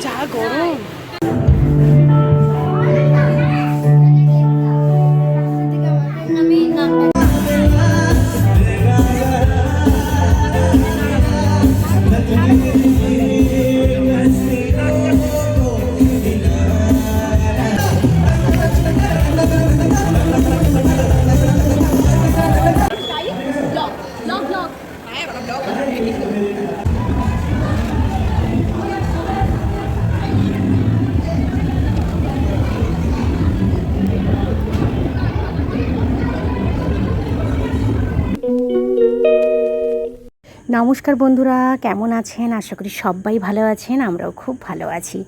যা গরম নমস্কার বন্ধুরা, কেমন আছেন? আশা করি সবাই ভালো আছেন, আমরাও খুব ভালো আছি।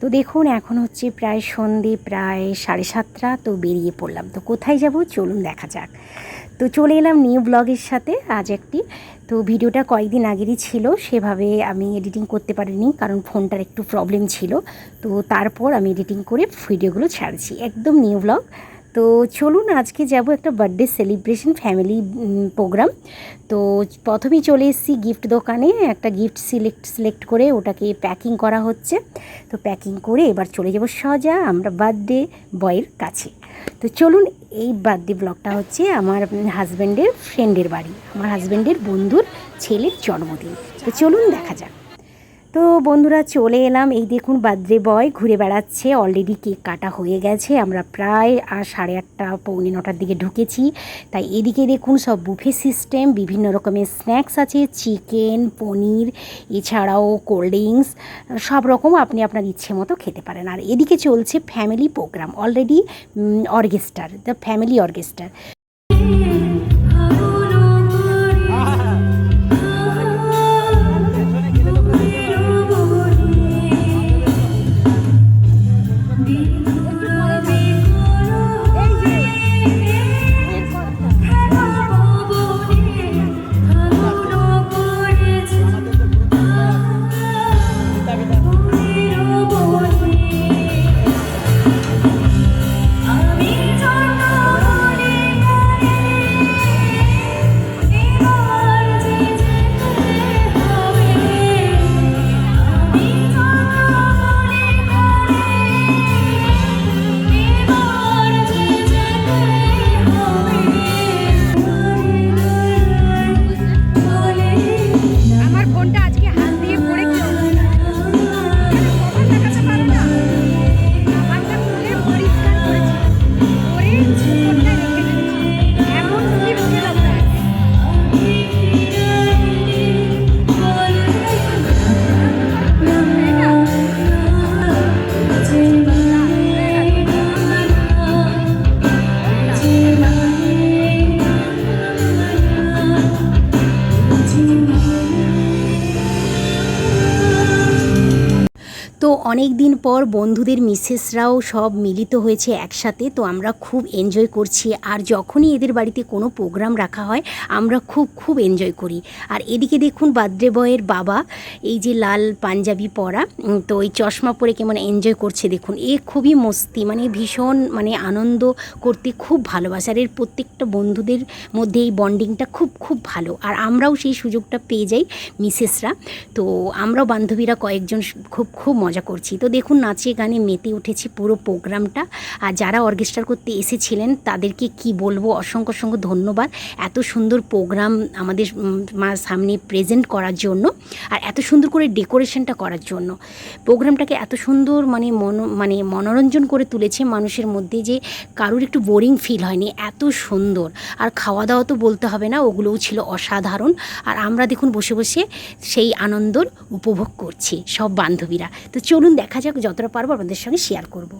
তো দেখুন, এখন হচ্ছে প্রায় সন্ধে, প্রায় সাড়ে সাতটা, তো বেরিয়ে পড়লাম। তো কোথায় যাব? চলুন দেখা যাক। তো চলে এলাম নিউ ব্লগের সাথে আজ একটি। তো ভিডিওটা কয়েকদিন আগেরই ছিল, সেভাবে আমি এডিটিং করতে পারিনি, কারণ ফোনটার একটু প্রবলেম ছিল। তো তারপর আমি এডিটিং করে ভিডিওগুলো ছাড়ছি। একদম নিউ ব্লগ। তো চলুন, আজকে যাব একটা বার্থডে সেলিব্রেশন ফ্যামিলি প্রোগ্রাম তো প্রথমেই চলে এসেছি গিফট দোকানে, একটা গিফট সিলেক্ট সিলেক্ট করে ওটাকে প্যাকিং করা হচ্ছে। তো প্যাকিং করে এবার চলে যাব সোজা, আমরা বার্থডে বয়ের কাছে। তো চলুন, এই বার্থডে ব্লগটা হচ্ছে আমার হাজব্যান্ডের ফ্রেন্ডের বাড়ি, আমার হাজব্যান্ডের বন্ধুর ছেলের জন্মদিন। তো চলুন, দেখা যাক। তো বন্ধুরা চলে এলাম। এই দেখুন বার্থডে বয় ঘুরে বেড়াচ্ছে। অলরেডি কেক কাটা হয়ে গেছে। আমরা প্রায় আর সাড়ে আটটা, পৌনে নটার দিকে ঢুকেছি। তাই এদিকে দেখুন সব বুফে সিস্টেম বিভিন্ন রকমের স্ন্যাক্স আছে। চিকেন পনির, এছাড়াও কোল্ড ড্রিঙ্কস সব রকম আপনি আপনার ইচ্ছে মতো খেতে পারেন। আর এদিকে চলছে ফ্যামিলি প্রোগ্রাম অলরেডি অর্কেস্টার দ্য ফ্যামিলি অর্কেস্টার অনেক দিন পর বন্ধুদের মিসেসরাও সব মিলিত হয়েছে একসাথে, তো আমরা খুব এনজয় করছি। আর যখনই এদের বাড়িতে কোনো প্রোগ্রাম রাখা হয়, আমরা খুব খুব এনজয় করি। আর এদিকে দেখুন বার্থডে বয়ের বাবা, এই যে লাল পাঞ্জাবি পরা তো এই চশমা পরে কেমন এনজয় করছে দেখুন। এ খুবই মস্তি মানে ভীষণ মানে আনন্দ করতে খুব ভালোবাসে। আর এর প্রত্যেকটা বন্ধুদের মধ্যে এই বন্ডিংটা খুব খুব ভালো। আর আমরাও সেই সুযোগটা পেয়ে যাই মিসেসরা। তো আমরাও বান্ধবীরা কয়েকজন খুব খুব মজা করছি। তো দেখুন নাচে গানে মেতে উঠেছি পুরো প্রোগ্রামটা। আর যারা অর্কেস্ট্রা করতে এসেছিলেন, তাদেরকে কি বলব? অসংখ্য অসংখ্য ধন্যবাদ। এত সুন্দর প্রোগ্রাম আমাদের সামনে প্রেজেন্ট করার জন্য আর এত সুন্দর করে ডেকোরেশনটা করার জন্য। প্রোগ্রামটাকে এত সুন্দর মানে মন মানে মনোরঞ্জন করে তুলেছে মানুষের মধ্যে যে কারোর একটু বোরিং ফিল হয়নি। এত সুন্দর। আর খাওয়া দাওয়া তো বলতে হবে না, ওগুলোও ছিল অসাধারণ। আর আমরা দেখুন বসে বসে সেই আনন্দর উপভোগ করছি সব বান্ধবীরা। তো চলুন দেখা যাক যতটা পারব আপনাদের সঙ্গে শেয়ার করব।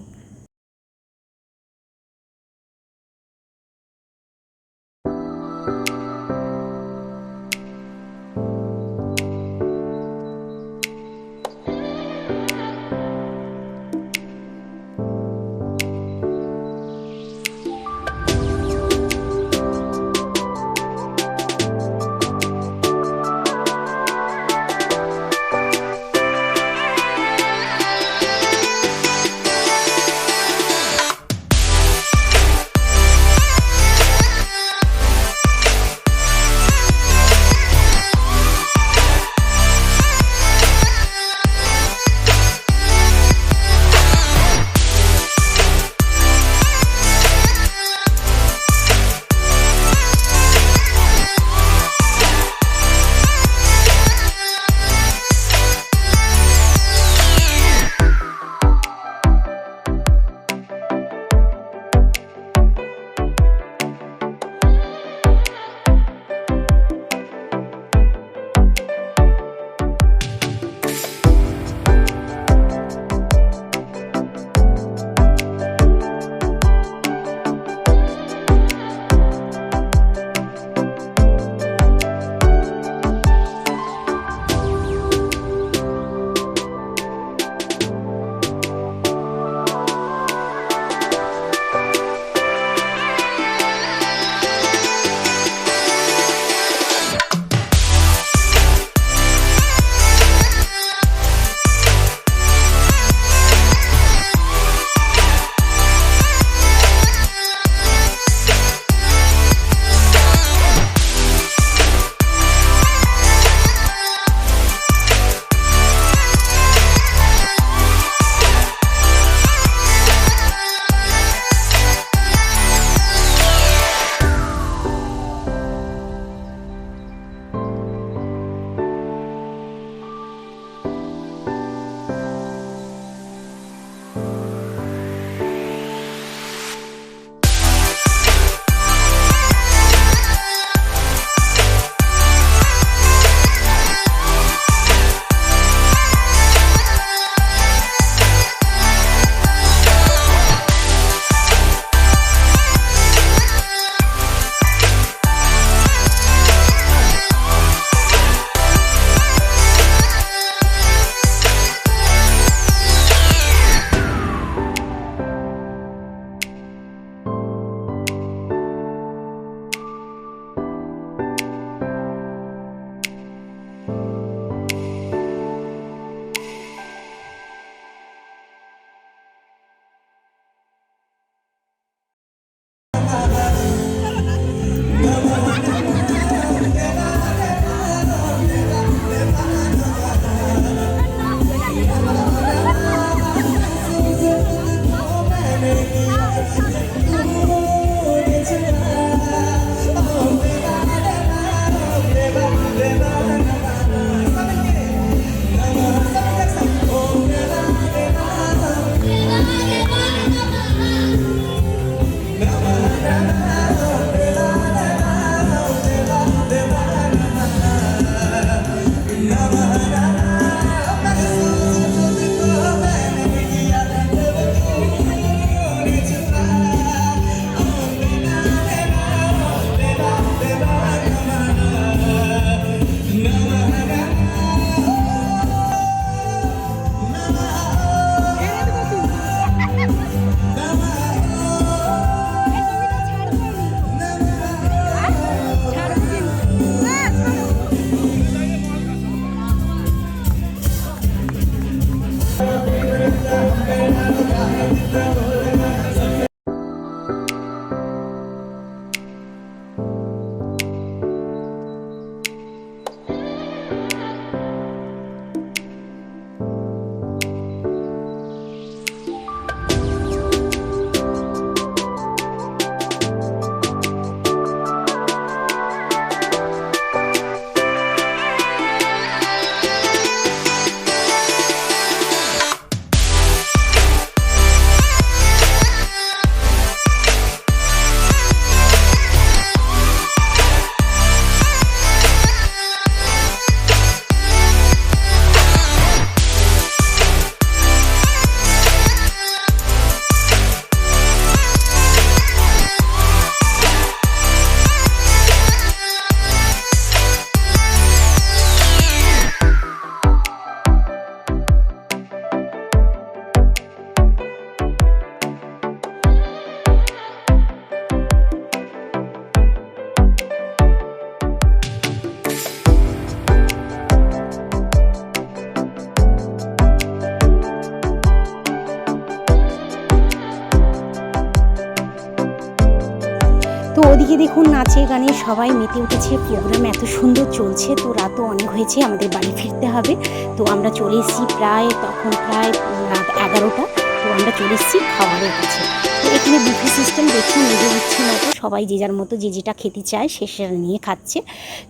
এদিকে দেখুন নাচে গানে সবাই মেতে উঠেছে। প্রোগ্রাম এত সুন্দর চলছে, তো রাতও অনেক হয়েছে, আমাদের বাড়ি ফিরতে হবে। তো আমরা চলে এসেছি প্রায়, তখন প্রায় রাত এগারোটা। তো আমরা চলে এসেছি খাবারের কাছে। এখানে বুফে সিস্টেম দেখছি নিজের ইচ্ছে মতো সবাই যে যার মতো যে যেটা খেতে চায়, সে সেটা নিয়ে খাচ্ছে।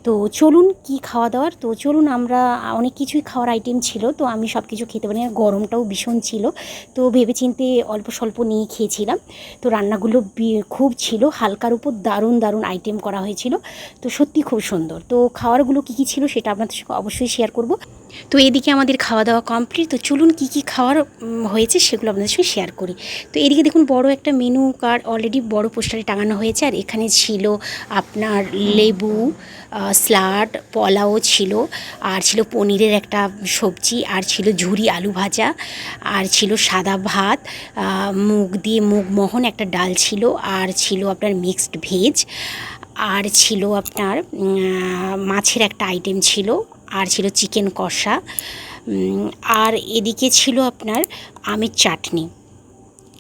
তো চলুন কি খাওয়া দাওয়ার? তো চলুন আমরা, অনেক কিছুই খাওয়ার আইটেম ছিল, তো আমি সব কিছু খেতে পারি না। গরমটাও ভীষণ ছিল। তো ভেবেচিন্তে অল্প স্বল্প নিয়ে খেয়েছিলাম। তো রান্নাগুলো খুব ছিল। হালকার উপর দারুণ দারুণ আইটেম করা হয়েছিল। তো সত্যি খুব সুন্দর। তো খাওয়ারগুলো কী কী ছিল সেটা আপনাদের সঙ্গে অবশ্যই শেয়ার করব। তো এদিকে আমাদের খাওয়া দাওয়া কমপ্লিট তো চলুন কী কী খাওয়ার হয়েছে সেগুলো আপনাদের সঙ্গে শেয়ার করি। তো এদিকে দেখুন বড় একটা মেনু কার্ড অলরেডি বড় পোস্টারে টাঙানো হয়েছে, আর এখানে ছিল আপনার লেবু স্লাড, পোলাও ছিল, আর ছিল পনিরের একটা সবজি, আর ছিল ঝুরি আলু ভাজা, আর ছিল সাদা ভাত মুগ দিয়ে মুগ মোহন একটা ডাল ছিল, আর ছিল আপনার মিক্সড ভেজ আর ছিল আপনার মাছের একটা আইটেম ছিল, আর ছিল চিকেন কষা আর এদিকে ছিল আপনার আমের চাটনি।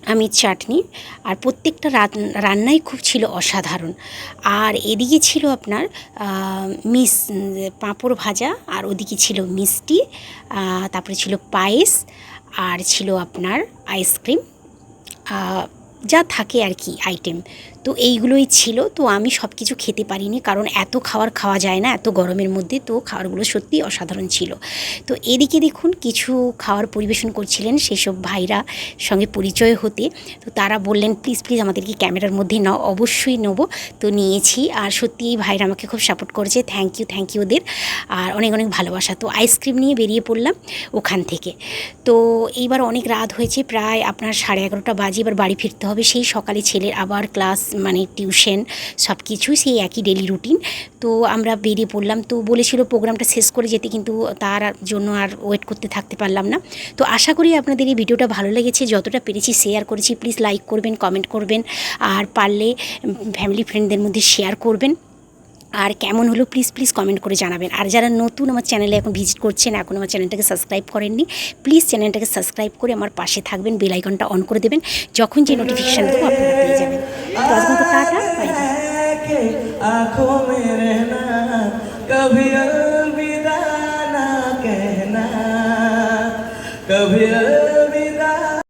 আমের চাটনি। আর প্রত্যেকটা রান- রান্নাই খুব ছিল অসাধারণ। আর এদিকে ছিল আপনার মিস, পাঁপড় ভাজা, আর ওদিকে ছিল মিষ্টি তারপরে ছিল পায়েস, আর ছিল আপনার আইসক্রিম যা থাকে আর কি আইটেম তো এইগুলোই ছিল। তো আমি সব কিছু খেতে পারিনি কারণ এত খাবার খাওয়া যায় না, এত গরমের মধ্যে। তো খাবারগুলো সত্যি অসাধারণ ছিল। তো এদিকে দেখুন কিছু খাওয়ার পরিবেশন করছিলেন সেসব ভাইরা সঙ্গে পরিচয় হতে। তো তারা বললেন, প্লিজ প্লিজ আমাদেরকে ক্যামেরার মধ্যে নাও, অবশ্যই নেব। তো নিয়েছি আর সত্যি এই ভাইরা আমাকে খুব সাপোর্ট করেছে। থ্যাংক ইউ থ্যাংক ইউ ওদের। আর অনেক অনেক ভালোবাসা। তো আইসক্রিম নিয়ে বেরিয়ে পড়লাম ওখান থেকে। তো এইবার অনেক রাত হয়েছে, প্রায় আপনার সাড়ে এগারোটা বাজে। এবার বাড়ি ফিরতে হবে সেই সকালে ছেলের। আবার ক্লাস মানে টিউশন সব কিছুই সেই একই ডেলি রুটিন তো আমরা বেরিয়ে পড়লাম। তো বলেছিল প্রোগ্রামটা শেষ করে যেতে কিন্তু তার জন্য আর ওয়েট করতে থাকতে পারলাম না। তো আশা করি আপনাদের এই ভিডিওটা ভালো লেগেছে। যতটা পেরেছি শেয়ার করেছি প্লিজ লাইক করবেন কমেন্ট করবেন। আর পারলে ফ্যামিলি ফ্রেন্ডদের মধ্যে শেয়ার করবেন। আর কেমন হলো প্লিজ প্লিজ কমেন্ট করে জানাবেন। আর যারা নতুন আমার চ্যানেলে এখন ভিজিট করছেন, এখন আমার চ্যানেলটাকে সাবস্ক্রাইব করেননি প্লিজ চ্যানেলটাকে সাবস্ক্রাইব করে আমার পাশে থাকবেন। বেল আইকনটা অন করে দেবেন। যখন যে নোটিফিকেশান দেবো, আপনারা পেয়ে যাবেন। তো আজকে মতো টাটা বাই বাই के आंखों में रहना कभी अलविदा ना कहना कभी अलविदा